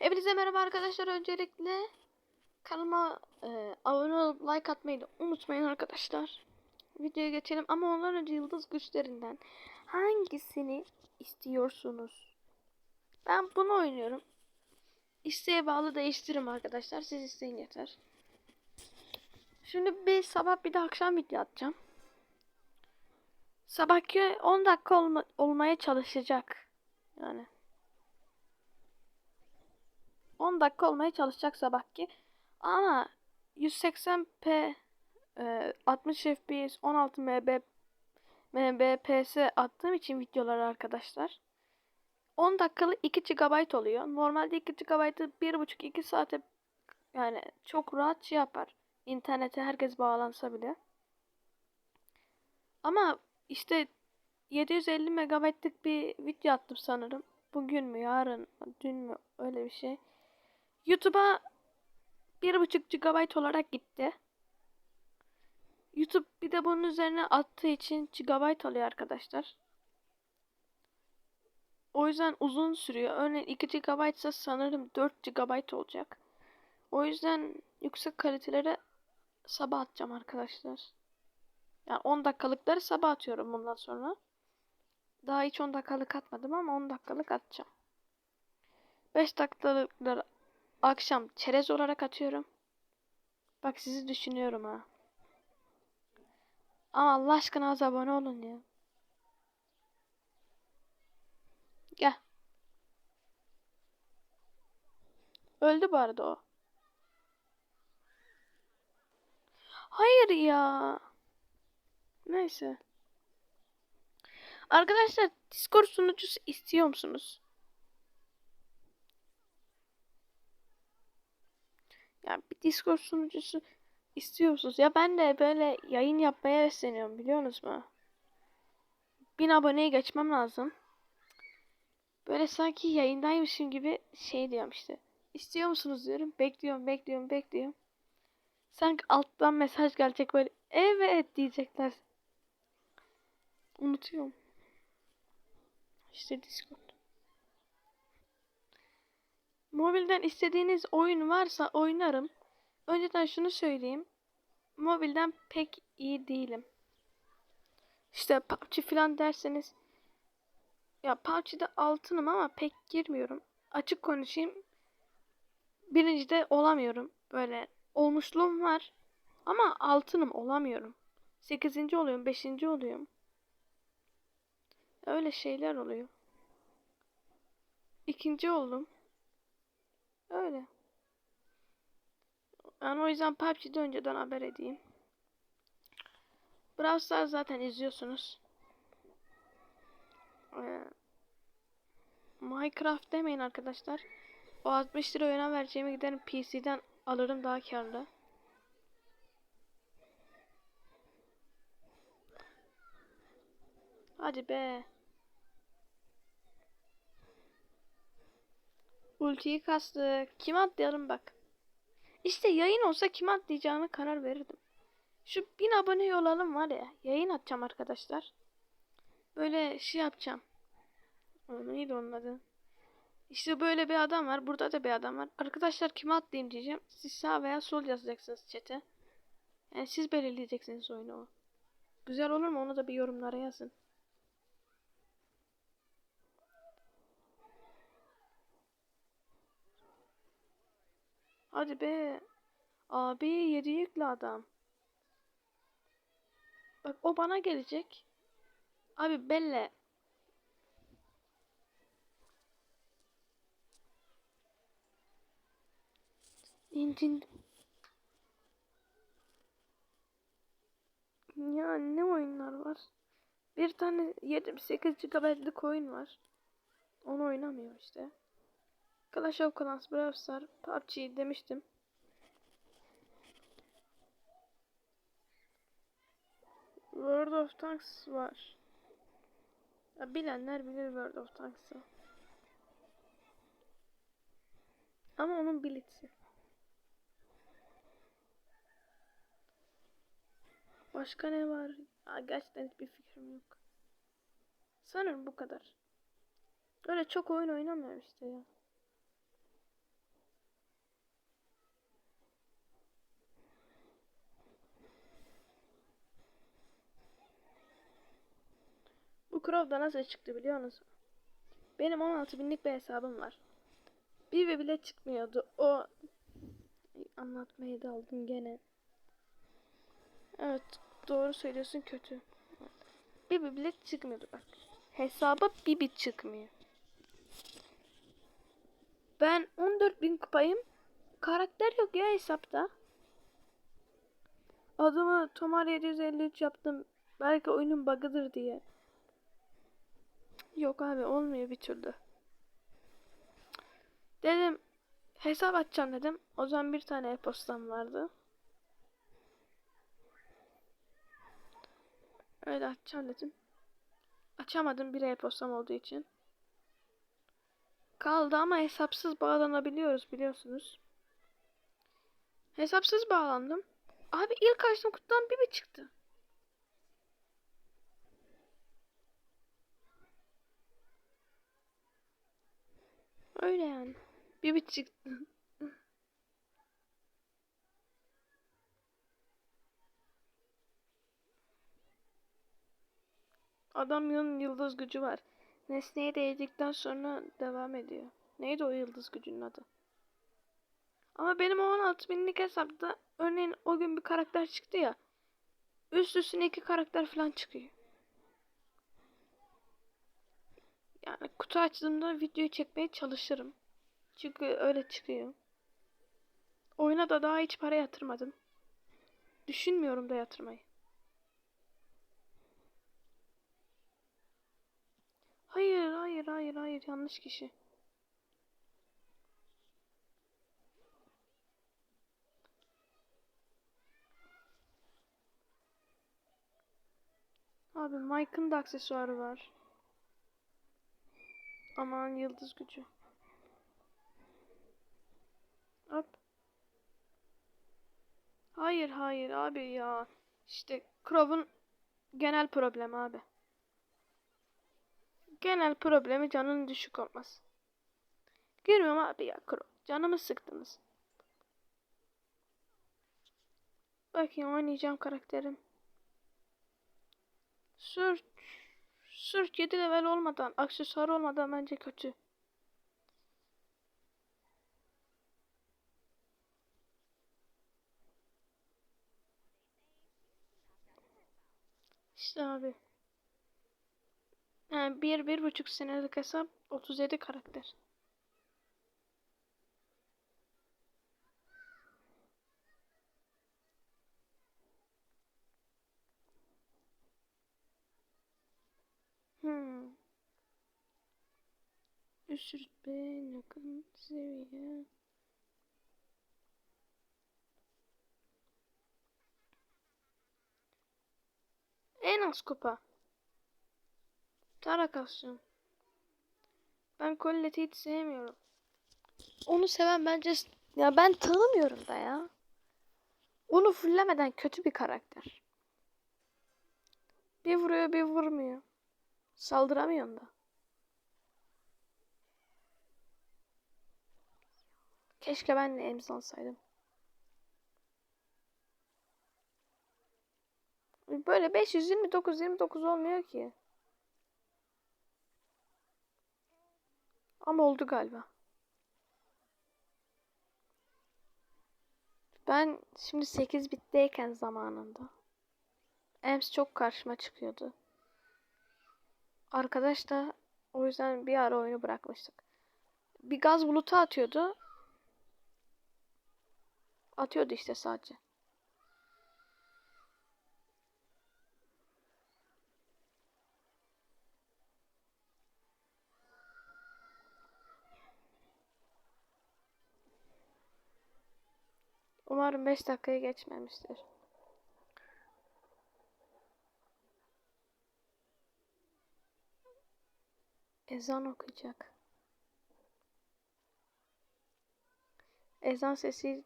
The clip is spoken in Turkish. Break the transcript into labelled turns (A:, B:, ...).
A: Hepinize merhaba arkadaşlar. Öncelikle kanalıma e, abone olup like atmayı da unutmayın arkadaşlar. Videoya geçelim ama ondan önce yıldız güçlerinden hangisini istiyorsunuz? Ben bunu oynuyorum. İsteğe bağlı değiştiririm arkadaşlar. Siz isteyin yeter. Şimdi bir sabah bir de akşam video atacağım. Sabahki 10 dakika olma- olmaya çalışacak. Yani 10 dakika olmaya çalışacak sabahki. Ama 180p e, 60 fps 16 MB mbps attığım için videoları arkadaşlar. 10 dakikalık 2 GB oluyor. Normalde 2 GB'ı 1,5-2 saate yani çok rahat şey yapar. İnternete herkes bağlansa bile. Ama işte 750 megabaytlık bir video attım sanırım. Bugün mü, yarın mı, dün mü öyle bir şey. YouTube'a 1.5 GB olarak gitti. YouTube bir de bunun üzerine attığı için GB oluyor arkadaşlar. O yüzden uzun sürüyor. Örneğin 2 GB ise sanırım 4 GB olacak. O yüzden yüksek kalitelere sabah atacağım arkadaşlar. Yani 10 dakikalıkları sabah atıyorum bundan sonra. Daha hiç 10 dakikalık atmadım ama 10 dakikalık atacağım. 5 dakikalıkları akşam çerez olarak atıyorum. Bak sizi düşünüyorum ha. Ama Allah aşkına az abone olun ya. Gel. Öldü bu arada o. Hayır ya. Neyse. Arkadaşlar Discord sunucusu istiyor musunuz? Ya bir Discord sunucusu istiyor musunuz? Ya ben de böyle yayın yapmaya besleniyorum biliyorsunuz mu? Bin aboneye geçmem lazım. Böyle sanki yayındaymışım gibi şey diyorum işte. İstiyor musunuz diyorum. Bekliyorum, bekliyorum, bekliyorum. Sanki alttan mesaj gelecek böyle. Evet diyecekler. Unutuyorum. İşte Discord. Mobilden istediğiniz oyun varsa oynarım. Önceden şunu söyleyeyim. Mobilden pek iyi değilim. İşte PUBG falan derseniz ya PUBG'de altınım ama pek girmiyorum. Açık konuşayım. Birincide olamıyorum. Böyle olmuşluğum var. Ama altınım olamıyorum. Sekizinci oluyorum. Beşinci oluyorum. Öyle şeyler oluyor. İkinci oldum. Öyle. Yani o yüzden PUBG'de önceden haber edeyim. Brawl Stars zaten izliyorsunuz. Ee, Minecraft demeyin arkadaşlar. O 60 lira oyuna vereceğimi giderim PC'den alırım daha karlı. Hadi be. Ultiyi kastık. Kim atlayalım bak. İşte yayın olsa kim atlayacağını karar verirdim. Şu bin abone olalım var ya. Yayın atacağım arkadaşlar. Böyle şey yapacağım. O neydi onun adı? İşte böyle bir adam var. Burada da bir adam var. Arkadaşlar kime atlayayım diyeceğim. Siz sağ veya sol yazacaksınız chat'e. Yani siz belirleyeceksiniz oyunu o. Güzel olur mu? Onu da bir yorumlara yazın. Hadi be. Abi yedi yüklü adam. Bak o bana gelecek. Abi Belle. İncin. Ya ne oyunlar var? Bir tane 7-8 GB'lık oyun var. Onu oynamıyorum işte. Clash of Clans, Brawl Stars, PUBG demiştim. World of Tanks var. Ya bilenler bilir World of Tanks'ı. Ama onun Blitz'i. Başka ne var? Aa, gerçekten hiçbir fikrim yok. Sanırım bu kadar. Öyle çok oyun oynamıyorum işte ya. Bu Crow da nasıl çıktı biliyor musun? Benim 16 binlik bir hesabım var. Bir ve bile çıkmıyordu. O Ay, anlatmayı da aldım gene. Evet doğru söylüyorsun kötü. Bir bir bile çıkmıyordu bak. Hesaba bir bit çıkmıyor. Ben 14.000 kupayım. Karakter yok ya hesapta. Adımı Tomar 753 yaptım. Belki oyunun bug'ıdır diye. Yok abi olmuyor bir türlü. Dedim hesap açacağım dedim. O zaman bir tane e-postam vardı. Öyle açacağım dedim. Açamadım bir e-postam olduğu için. Kaldı ama hesapsız bağlanabiliyoruz biliyorsunuz. Hesapsız bağlandım. Abi ilk açtığım kutudan bir çıktı. Öyle yani. Bir bir çıktı. Adamın yıldız gücü var. Nesneye değdikten sonra devam ediyor. Neydi o yıldız gücünün adı? Ama benim o 16 binlik hesapta örneğin o gün bir karakter çıktı ya. Üst üstüne iki karakter falan çıkıyor. Yani kutu açtığımda videoyu çekmeye çalışırım. Çünkü öyle çıkıyor. Oyuna da daha hiç para yatırmadım. Düşünmüyorum da yatırmayı. Hayır, hayır, hayır, hayır. Yanlış kişi. Abi Mike'ın da aksesuarı var. Aman yıldız gücü. Hop. Hayır hayır abi ya. İşte Crow'un genel problemi abi. Genel problemi canının düşük olması. Girmiyorum abi ya Crow. Canımı sıktınız. Bakayım oynayacağım karakterim. Sırf sırf 7 level olmadan, aksesuar olmadan bence kötü. İşte abi. Yani bir, bir buçuk senelik hesap 37 karakter. Üst rütbe yakın seviye. En az kupa. Tarakasyon. Ben Colette'i hiç sevmiyorum. Onu seven bence ya ben tanımıyorum da ya. Onu fullemeden kötü bir karakter. Bir vuruyor bir vurmuyor. Saldıramıyorum da. Keşke ben de emzansaydım. Böyle 529 29 olmuyor ki. Ama oldu galiba. Ben şimdi 8 bitteyken zamanında. Ems çok karşıma çıkıyordu. Arkadaş da o yüzden bir ara oyunu bırakmıştık. Bir gaz bulutu atıyordu. Atıyordu işte sadece. Umarım 5 dakikayı geçmemiştir. Ezan okuyacak. Ezan sesi